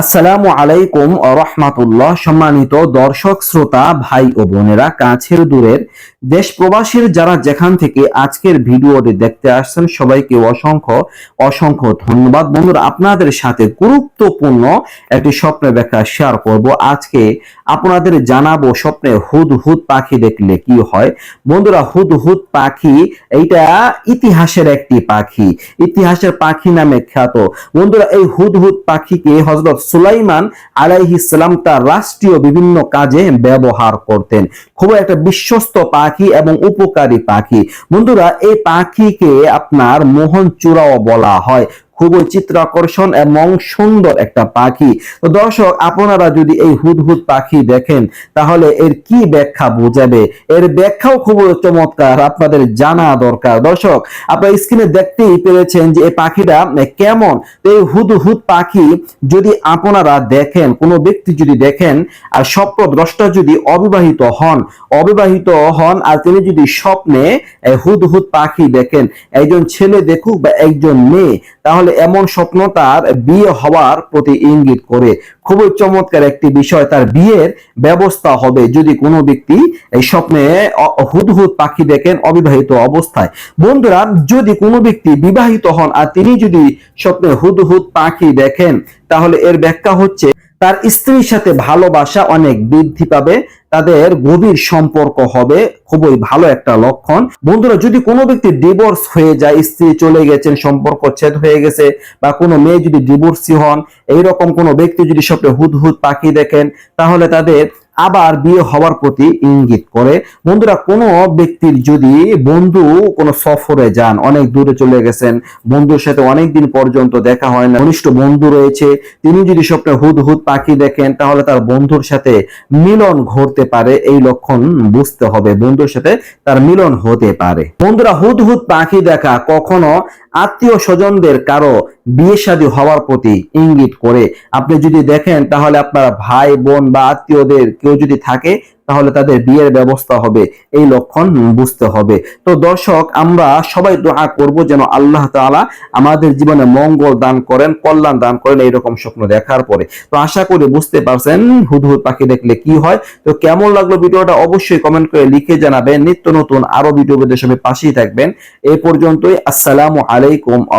আসসালামু আলাইকুম রহমাতুল্লাহ। সম্মানিত দর্শক, শ্রোতা, ভাই ও বোনেরা, কাছের দূরের দেশ প্রবাসীর যারা যেখান থেকে আজকের ভিডিওটি দেখতে আসছেন, সবাইকে অসংখ্য অসংখ্য ধন্যবাদ। বন্ধুরা, আপনাদের সাথে গুরুত্বপূর্ণ একটি স্বপ্নের ব্যাখ্যা শেয়ার করব। আজকে আপনাদের জানাব স্বপ্নে হুদ হুদ পাখি দেখলে কি হয়? বন্ধুরা, হুদ হুদ পাখি, এইটা ইতিহাসের একটি পাখি। ইতিহাসের পাখি নামে খ্যাত। বন্ধুরা, এই হুদ হুদ পাখিকে হজরত সুলাইমান ইসলাম তার রাষ্ট্রীয় বিভিন্ন কাজে ব্যবহার করতেন। খুব একটা বিশ্বস্ত পাখি এবং উপকারী পাখি। বন্ধুরা, এই পাখিকে আপনার মোহন চূড়াও বলা হয়। খুবই চিত্রাকর্ষণ এবং সুন্দর একটা পাখি। তো দর্শক, আপনারা যদি এই হুদহুদ পাখি দেখেন, তাহলে এর কি ব্যাখ্যা বোঝাবে? এর ব্যাখ্যাও খুবই চমৎকার, আপনাদের জানা দরকার। দর্শক, আপনারা স্ক্রিনে দেখতেই পেরেছেন যে এই পাখিটা কেমন। তো এই হুদহুদ পাখি যদি আপনারা দেখেন, কোনো ব্যক্তি যদি দেখেন, আর স্বপ্ন দ্রষ্টা যদি অবিবাহিত হন অবিবাহিত হন, আর তিনি যদি স্বপ্নে হুদহুদ পাখি দেখেন, একজন ছেলে দেখুক বা একজন মেয়ে, তাহলে এমন স্বপ্ন তার বিয়ে হওয়ার প্রতি ইঙ্গিত করে। খুবই চমৎকার একটি বিষয় তার বিয়ের ব্যবস্থা হবে যদি কোনো ব্যক্তি এই স্বপ্নে হুদহুদ পাখি দেখেন অবিবাহিত অবস্থায়। বন্ধুরা, যদি কোনো ব্যক্তি বিবাহিত হন আর তিনি যদি স্বপ্নে হুদহুদ পাখি দেখেন, তাহলে এর ব্যাখ্যা হচ্ছে তার স্ত্রীর সাথে ভালোবাসা অনেক বৃদ্ধি পাবে, তাদের গভীর সম্পর্ক হবে, খুবই ভালো একটা লক্ষণ। বন্ধুরা, যদি কোনো ব্যক্তি ডিভোর্স হয়ে যায়, স্ত্রী চলে গেছেন, সম্পর্ক ছেদ হয়ে গেছে, বা কোনো মেয়ে যদি ডিভোর্সি হন, এইরকম কোনো ব্যক্তি যদি স্বপ্নে হুদহুদ পাখি দেখেন, তাহলে তাদের আবার বিয়ে হওয়ার প্রতি ইঙ্গিত করে। বন্ধুরা, কোনো ব্যক্তির যদি বন্ধু কোনো সফরে যান, অনেক দূরে চলে গেছেন, বন্ধুর সাথে অনেক দিন পর্যন্ত দেখা হয় না, ঘনিষ্ঠ বন্ধু রয়েছে, তিনি যদি স্বপ্নে হুদ হুদ পাখি দেখেন, তাহলে তার বন্ধুর সাথে মিলন ঘটতে পারে, এই লক্ষণ বুঝতে হবে। বন্ধুর সাথে তার মিলন হতে পারে। বন্ধুরা, হুদ হুদ পাখি দেখা কখনো আত্মীয় স্বজনদের কারও বিয়ে শাদী হওয়ার প্রতি ইঙ্গিত করে। আপনি যদি দেখেন, তাহলে আপনার ভাই, বোন বা আত্মীয়দের কেউ যদি থাকে তাহলে তাদের বিয়ের ব্যবস্থা হবে। এই লক্ষণ বুঝতে হবে। তো দর্শক, আমরা সবাই দোয়া করব যেন আল্লাহ তাআলা আমাদের জীবনে মঙ্গল দান করেন, কল্যাণ দান করেন এইরকম স্বপ্ন দেখার পরে। তো আশা করি বুঝতে পারছেন হুদহুদ পাখি দেখলে কি হয়। তো কেমন লাগল ভিডিওটা অবশ্যই কমেন্ট করে লিখে জানাবেন। নিত্য নতুন আরও ভিডিও সবাই পাশেই থাকবেন। এই পর্যন্তই। আসসালামু আলাইকুম আ